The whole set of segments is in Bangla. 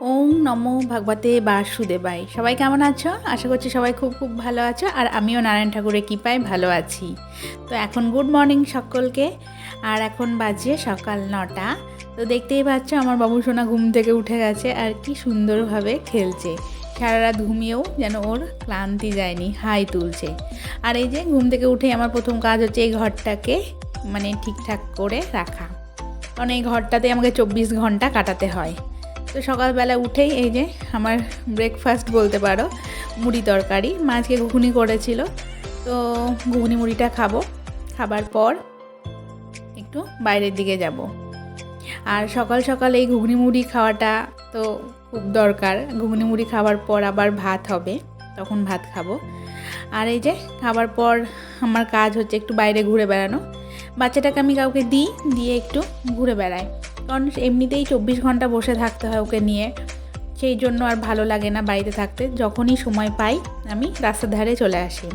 ওম নমো ভগবতে বাসুদেবাই সবাই কেমন আছো? আশা করছি সবাই খুব খুব ভালো আছো আর আমিও নারায়ণ ঠাকুরের কৃপায় ভালো আছি। তো এখন গুড মর্নিং সকলকে, আর এখন বাজে সকাল নটা। তো দেখতেই পাচ্ছ আমার বাবু সোনা ঘুম থেকে উঠে গেছে আর কি সুন্দরভাবে খেলছে। সারা রাত ঘুমিয়েও যেন ওর ক্লান্তি যায়নি, হাই তুলছে। আর এই যে ঘুম থেকে উঠেই আমার প্রথম কাজ হচ্ছে এই ঘরটাকে মানে ঠিকঠাক করে রাখা। কারণ এই ঘরটাতে আমাকে চব্বিশ ঘণ্টা কাটাতে হয়। তো সকালবেলা উঠেই এই যে আমার ব্রেকফাস্ট বলতে পারো, মুড়ি তরকারি। মাছকে ঘুগনি করেছিল, তো ঘুগনি মুড়িটা খাব। খাবার পর একটু বাইরের দিকে যাব। আর সকাল সকাল এই ঘুগনি মুড়ি খাওয়াটা তো খুব দরকার। ঘুগনি মুড়ি খাওয়ার পর আবার ভাত হবে, তখন ভাত খাব। আর এই যে খাবার পর আমার কাজ হচ্ছে একটু বাইরে ঘুরে বেড়ানো। বাচ্চাটাকে আমি কাউকে দিই, দিয়ে একটু ঘুরে বেড়াই। কারণ এমনিতেই চব্বিশ ঘণ্টা বসে থাকতে হয় ওকে নিয়ে। সেই জন্য আর ভালো লাগে না বাড়িতে থাকতে। যখনই সময় পাই, আমি রাস্তার ধারে চলে আসি।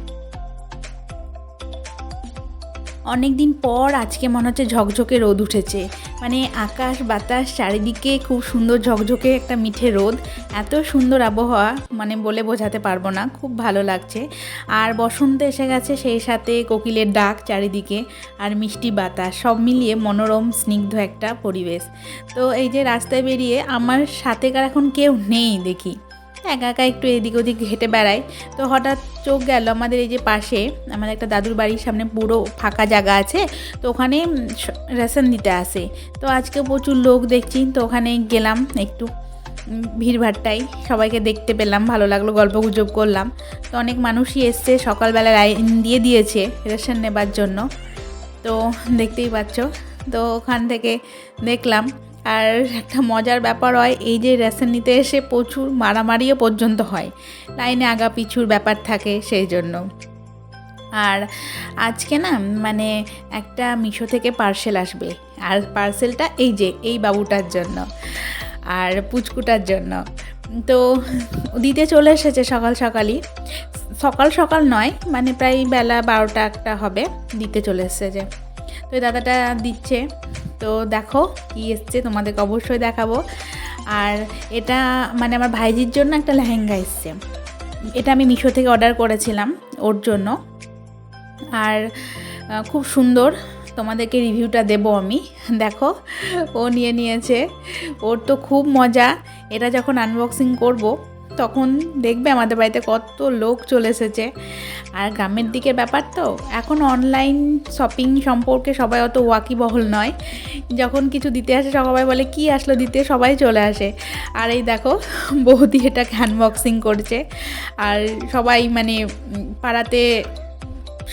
অনেক দিন পর আজকে মনে হচ্ছে ঝকঝকে রোদ উঠেছে। মানে আকাশ, বাতাস চারিদিকে খুব সুন্দর ঝকঝকে একটা মিঠে রোদ। এত সুন্দর আবহাওয়া মানে বলে বোঝাতে পারব না, খুব ভালো লাগছে। আর বসন্ত এসে গেছে সেই সাথে কোকিলের ডাক চারিদিকে আর মিষ্টি বাতাস, সব মিলিয়ে মনোরম, স্নিগ্ধ একটা পরিবেশ। তো এই যে রাস্তায় বেরিয়ে আমার সাথে কার এখন কেউ নেই দেখি। একা একা একটু এদিক ওদিক হেঁটে বেড়াই। তো হঠাৎ চোখ গেল আমাদের এই যে পাশে আমাদের একটা দাদুর বাড়ির সামনে পুরো ফাঁকা জায়গা আছে। তো ওখানে রেশন দিতে আসে। তো আজকে প্রচুর লোক দেখছি, তো ওখানে গেলাম একটু ভিড়ভাট্টাই সবাইকে দেখতে পেলাম, ভালো লাগল, গল্প গুজব করলাম। তো অনেক মানুষই এসছে, সকালবেলা লাইন দিয়ে দিয়েছে রেশন নেবার জন্য। তো দেখতেই পাচ্ছ, তো ওখান থেকে দেখলাম আর একটা মজার ব্যাপার হয়, এই যে রেশন নিতে এসে প্রচুর মারামারিও পর্যন্ত হয়। লাইনে আগা পিছুর ব্যাপার থাকে সেই জন্য। আর আজকে না মানে একটা মিশো থেকে পার্সেল আসবে। আর পার্সেলটা এই যে, এই বাবুটার জন্য। আর পুচকুটার জন্য। তো দিতে চলে এসেছে সকাল সকালই। সকাল সকাল নয় মানে প্রায় বেলা বারোটা একটা হবে, দিতে চলে এসেছে। তো দাদাটা দিচ্ছে। তো দেখো, কি এসছে তোমাদেরকে অবশ্যই দেখাবো। আর এটা মানে আমার ভাইজির জন্য একটা লেহেঙ্গা এসছে। এটা আমি মিশো থেকে অর্ডার করেছিলাম ওর জন্য। আর খুব সুন্দর তোমাদেরকে রিভিউটা দেবো আমি। দেখো, ও নিয়ে নিয়েছে। ওর তো খুব মজা। এটা যখন আনবক্সিং করব তখন দেখবে আমাদের বাড়িতে কত লোক চলে এসেছে। আর গ্রামের দিকের ব্যাপার তো, এখন অনলাইন শপিং সম্পর্কে সবাই অত ওয়াকিবহল নয়। যখন কিছু দিতে আসে, সবাই বলে, কি আসলো দিতে? সবাই চলে আসে। আর এই দেখো, বৌদি এটাকে আনবক্সিং করছে। আর সবাই মানে পাড়াতে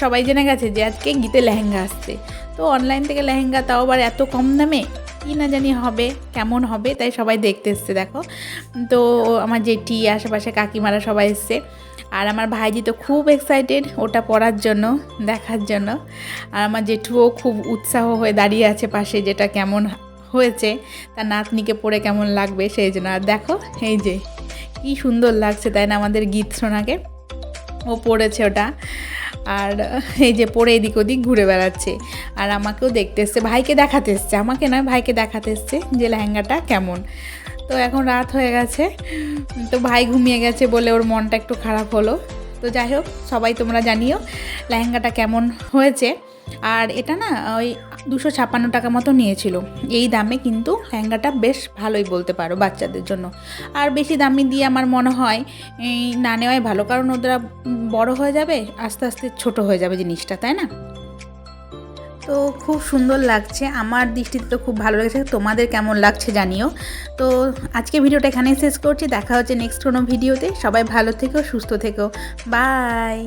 সবাই জেনে গেছে যে আজকে গীতে লেহেঙ্গা আসছে। তো অনলাইন থেকে লেহেঙ্গা তাও আবার এত কম দামে? কি না জানি হবে, কেমন হবে, তাই সবাই দেখতে এসছে, দেখো। তো আমার জেঠি, আশেপাশে কাকিমারা সবাই এসছে। আর আমার ভাইজি তো খুব এক্সাইটেড ওটা পরার জন্য, দেখার জন্য। আর আমার জেঠুও খুব উৎসাহ হয়ে দাঁড়িয়ে আছে পাশে, যেটা কেমন হয়েছে, তার নাতনিকে পড়ে কেমন লাগবে সেই জন্য। আর দেখো, এই যে, কি সুন্দর লাগছে, তাই না, আমাদের গীত শোনাকে ও পড়েছে ওটা। আর এই যে পরে এদিক ওদিক ঘুরে বেড়াচ্ছে। আর আমাকেও দেখতে এসছে, ভাইকে দেখাতে এসছে। আমাকে নয় ভাইকে দেখাতে এসছে যে লেহেঙ্গাটা কেমন। তো এখন রাত হয়ে গেছে, তো ভাই ঘুমিয়ে গেছে বলে ওর মনটা একটু খারাপ হলো। তো যাই হোক, সবাই তোমরা জানিও লেহেঙ্গাটা কেমন হয়েছে। আর এটা না ওই দুশো ছাপ্পান্ন টাকা মতো নিয়েছিল। এই দামে কিন্তু লেহেঙ্গাটা বেশ ভালোই বলতে পারো বাচ্চাদের জন্য। আর বেশি দামি দিয়ে আমার মনে হয় এই, না নেওয়াই ভালো কারণ ওরা বড় হয়ে যাবে আস্তে আস্তে ছোট হয়ে যাবে জিনিসটা তাই না? তো খুব সুন্দর লাগছে আমার দৃষ্টিতে তো খুব ভালো লেগেছে তোমাদের কেমন লাগছে জানিও। তো আজকে ভিডিওটা এখানেই শেষ করছি দেখা হচ্ছে নেক্সট কোনো ভিডিওতে সবাই ভালো থেকো সুস্থ থেকো বাই